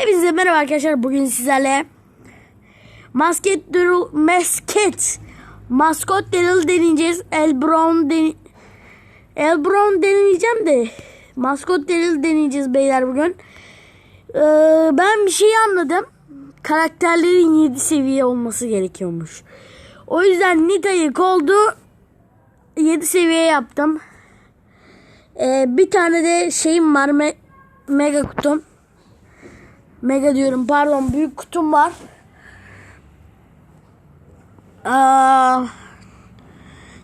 Hepinize merhaba arkadaşlar. Bugün sizlerle masket Daryl masket maskot Daryl deneyeceğiz. El Brown den El Brown deneyeceğim de maskot Daryl deneyeceğiz beyler bugün. Ee, ben bir şey anladım. Karakterlerin 7 seviye olması gerekiyormuş. O yüzden Nita'yı koldu 7 seviye yaptım. Ee, bir tane de şeyim var me- mega kutum. Mega diyorum pardon büyük kutum var. Aa,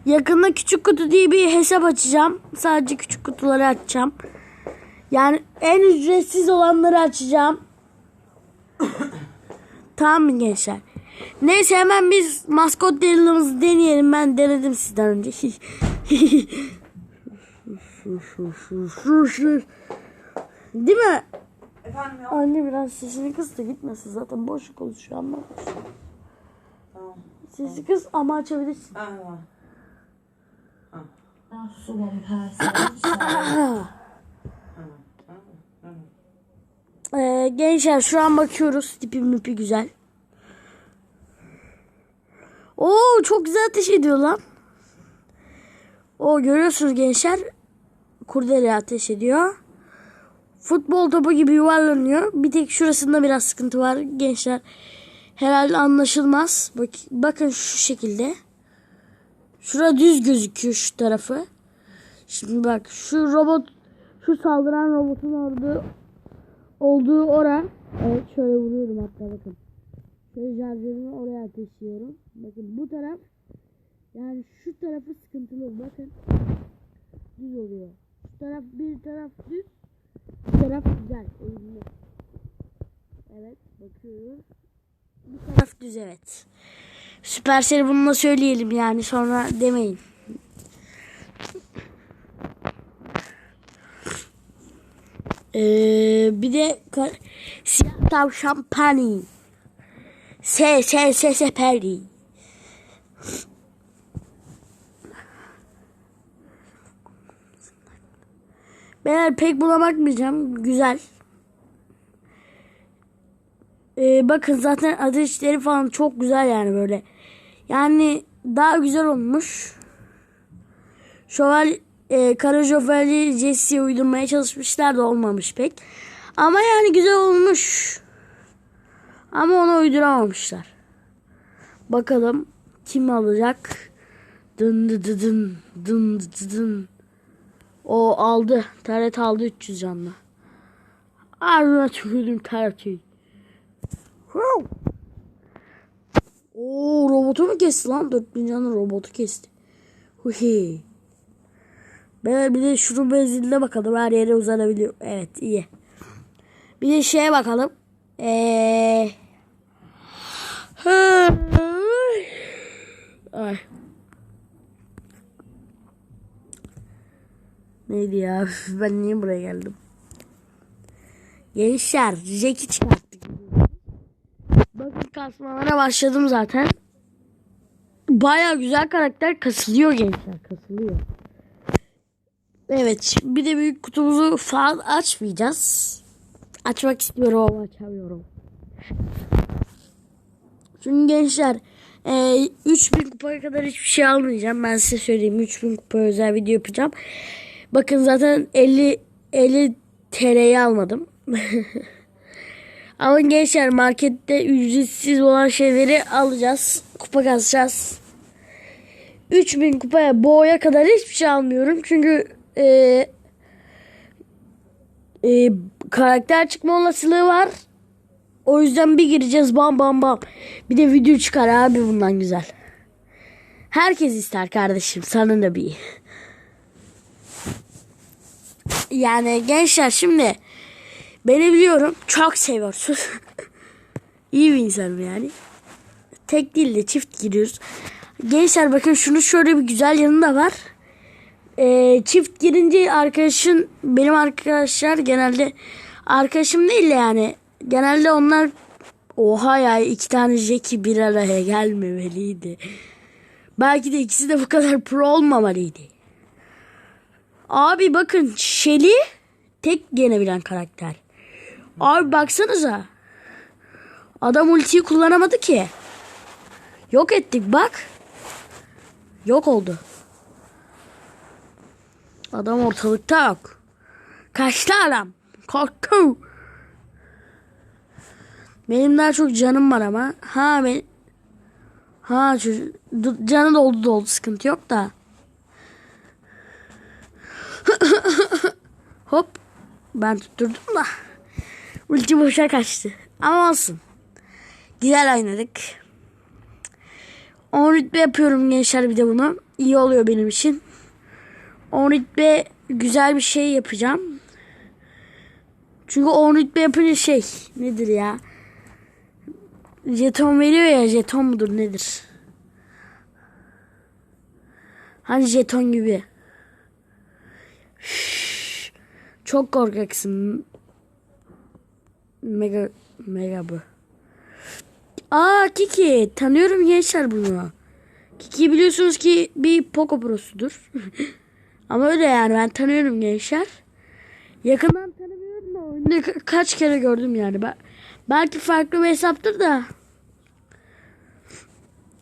yakında küçük kutu diye bir hesap açacağım. Sadece küçük kutuları açacağım. Yani en ücretsiz olanları açacağım. tamam mı gençler? Neyse hemen biz maskot delilimizi deneyelim. Ben denedim sizden önce. Değil mi? Efendim ya. Anne biraz sesini kıs da gitmesin. Zaten boş konuşuyor ama. Tamam. Sesi kız ama açabilirsin. Ha, one person. Ee, gençler şu an bakıyoruz. Tipi mipi güzel. Oo çok güzel ateş ediyor lan. O görüyorsunuz gençler. Kurdele ateş ediyor. Futbol topu gibi yuvarlanıyor. Bir tek şurasında biraz sıkıntı var gençler. Herhalde anlaşılmaz. Bak, bakın şu şekilde. Şura düz gözüküyor şu tarafı. Şimdi bak şu robot şu saldıran robotun orada olduğu ora. Evet şöyle vuruyorum hatta bakın. Şöyle şarjörümü oraya ateşliyorum. Bakın bu taraf yani şu tarafı sıkıntılı bakın. Düz oluyor. Şu taraf bir taraf düz. Bir taraf güzel. eğimli. Evet bakıyoruz. Bu taraf düz evet. Süpersel bununla söyleyelim yani sonra demeyin. Ee, bir de siyah tavşan pani. Se se se se peri. Ben pek buna bakmayacağım. Güzel. Ee, bakın zaten ateşleri falan çok güzel yani böyle. Yani daha güzel olmuş. Şöval e, Kara Şövalye Jesse'ye uydurmaya çalışmışlar da olmamış pek. Ama yani güzel olmuş. Ama ona uyduramamışlar. Bakalım kim alacak? Dın dı dı dın dın dı dı dın. O aldı. Taret aldı 300 canlı. Ağzına tükürdüm tareti. Oo robotu mu kesti lan? 4000 canlı robotu kesti. Huhi. Beyler bir de şunun benzinine bakalım. Her yere uzanabiliyor. Evet iyi. Bir de şeye bakalım. Eee... Neydi ya? Ben niye buraya geldim? Gençler, Jack'i çıkarttık. Bakın kasmalara başladım zaten. Baya güzel karakter kasılıyor gençler, kasılıyor. Evet, bir de büyük kutumuzu falan açmayacağız. Açmak istiyorum ama açamıyorum. Çünkü gençler e, 3000 kupaya kadar hiçbir şey almayacağım. Ben size söyleyeyim 3000 kupaya özel video yapacağım. Bakın zaten 50 50 TL'yi almadım. Ama gençler markette ücretsiz olan şeyleri alacağız. Kupa kasacağız. 3000 kupaya boğaya kadar hiçbir şey almıyorum. Çünkü e, e, karakter çıkma olasılığı var. O yüzden bir gireceğiz bam bam bam. Bir de video çıkar abi bundan güzel. Herkes ister kardeşim. Sana da bir. Yani gençler şimdi beni biliyorum çok seviyorsunuz. İyi bir insanım yani. Tek değil de çift giriyoruz. Gençler bakın şunu şöyle bir güzel yanı da var. Ee, çift girince arkadaşın benim arkadaşlar genelde arkadaşım değil de yani genelde onlar oha ya iki tane Jackie bir araya gelmemeliydi. Belki de ikisi de bu kadar pro olmamalıydı. Abi bakın Shelly tek yenebilen karakter. Abi baksanıza. Adam ultiyi kullanamadı ki. Yok ettik bak. Yok oldu. Adam ortalıkta yok. Kaçtı adam. Korku. Benim daha çok canım var ama. Ha ben Ha çocuk canı doldu doldu sıkıntı yok da. Hop. Ben tutturdum da. Ulti boşa kaçtı. Ama olsun. Güzel oynadık. 10 rütbe yapıyorum gençler bir de bunu. İyi oluyor benim için. 10 rütbe güzel bir şey yapacağım. Çünkü 10 rütbe yapınca şey nedir ya? Jeton veriyor ya jeton mudur nedir? Hani jeton gibi. Üf, Çok korkaksın. Mega mega bu. Aa Kiki tanıyorum gençler bunu. Kiki biliyorsunuz ki bir Poco Pro'sudur. Ama öyle yani ben tanıyorum gençler. Yakından tanımıyorum da oyunda ka- kaç kere gördüm yani. Ben, belki farklı bir hesaptır da.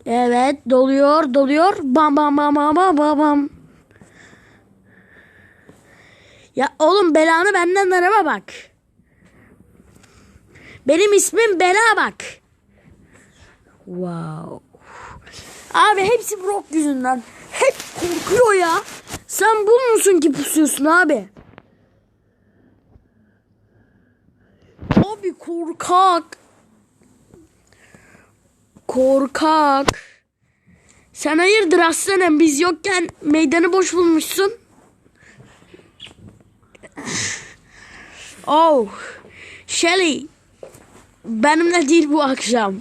Evet doluyor doluyor. Bam bam bam bam bam bam bam. Ya oğlum belanı benden arama bak. Benim ismim Bela bak. Wow. Abi hepsi Brock yüzünden. Hep korkuyor ya. Sen bu musun ki pusuyorsun abi? Abi korkak. Korkak. Sen hayırdır aslanım biz yokken meydanı boş bulmuşsun. Oh. Shelly. Benimle değil bu akşam.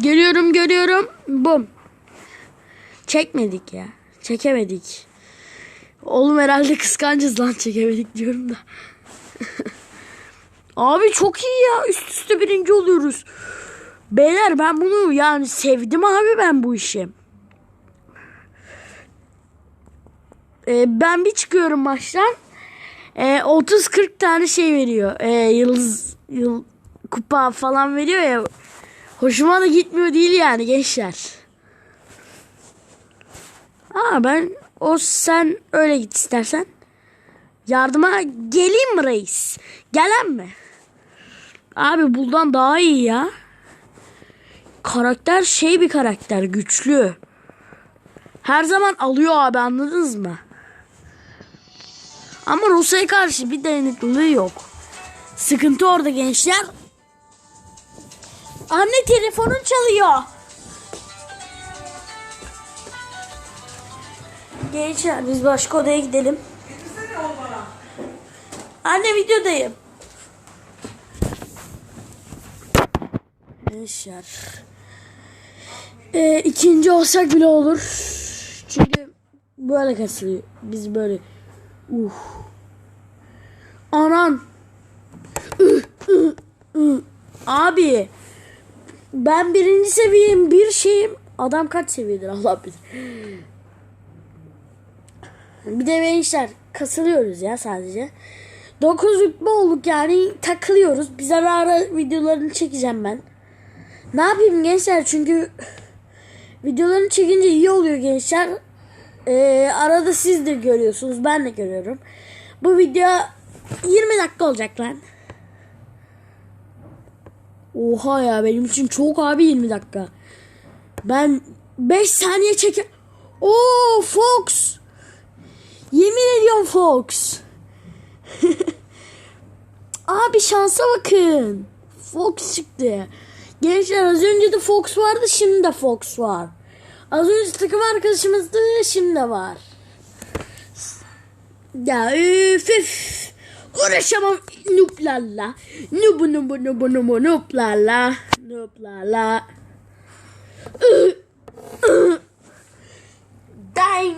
Geliyorum görüyorum. Bum. Çekmedik ya. Çekemedik. Oğlum herhalde kıskancız lan çekemedik diyorum da. Abi çok iyi ya. Üst üste birinci oluyoruz. Beyler ben bunu yani sevdim abi ben bu işi. Ee, ben bir çıkıyorum maçtan. Ee, 30-40 tane şey veriyor. Ee, yıldız yıl, kupa falan veriyor ya. Hoşuma da gitmiyor değil yani gençler. Aa ben o sen öyle git istersen. Yardıma geleyim mi reis? Gelen mi? Abi bundan daha iyi ya. Karakter şey bir karakter güçlü. Her zaman alıyor abi anladınız mı? Ama Rusya'ya karşı bir dayanıklılığı yok. Sıkıntı orada gençler. Anne telefonun çalıyor. Gençler biz başka odaya gidelim. Anne videodayım. Gençler. Ee, ikinci olsak bile olur. Çünkü böyle kasılıyor. Biz böyle. Uh. Anan. Abi. Ben birinci seviyeyim bir şeyim. Adam kaç seviyedir Allah bilir. Bir de gençler kasılıyoruz ya sadece. 9 rütbe olduk yani takılıyoruz. Biz ara ara videolarını çekeceğim ben. Ne yapayım gençler çünkü videolarını çekince iyi oluyor gençler. Ee, arada siz de görüyorsunuz ben de görüyorum. Bu video 20 dakika olacak lan. Oha ya benim için çok abi 20 dakika. Ben 5 saniye çeker. Oo Fox. Yemin ediyorum Fox. Abi şansa bakın. Fox çıktı. Gençler az önce de Fox vardı şimdi de Fox var. Az önce takım arkadaşımızdı şimdi var. Ya üf üf. Uğraşamam nuplarla. Nubu nubu nubu nubu nuplarla. Nuplarla. İh. Dang.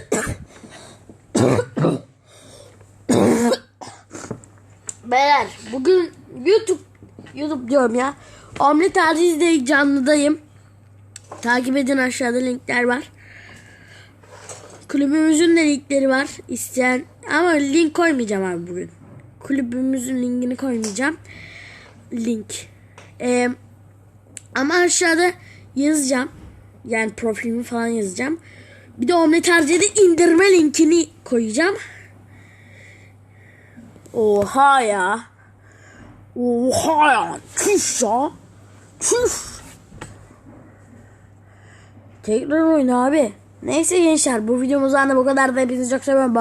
Beyler bugün YouTube YouTube diyorum ya. Omlet Aziz'de canlıdayım. Takip edin aşağıda linkler var. Kulübümüzün de linkleri var. İsteyen ama link koymayacağım abi bugün. Kulübümüzün linkini koymayacağım. Link. Ee, ama aşağıda yazacağım. Yani profilimi falan yazacağım. Bir de Omnet Harcı'da indirme linkini koyacağım. Oha ya. Oha ya. Tüş ya. Tüş. Tekrar oyna abi. Neyse gençler bu videomuzdan da bu kadar da hepinizi çok seviyorum.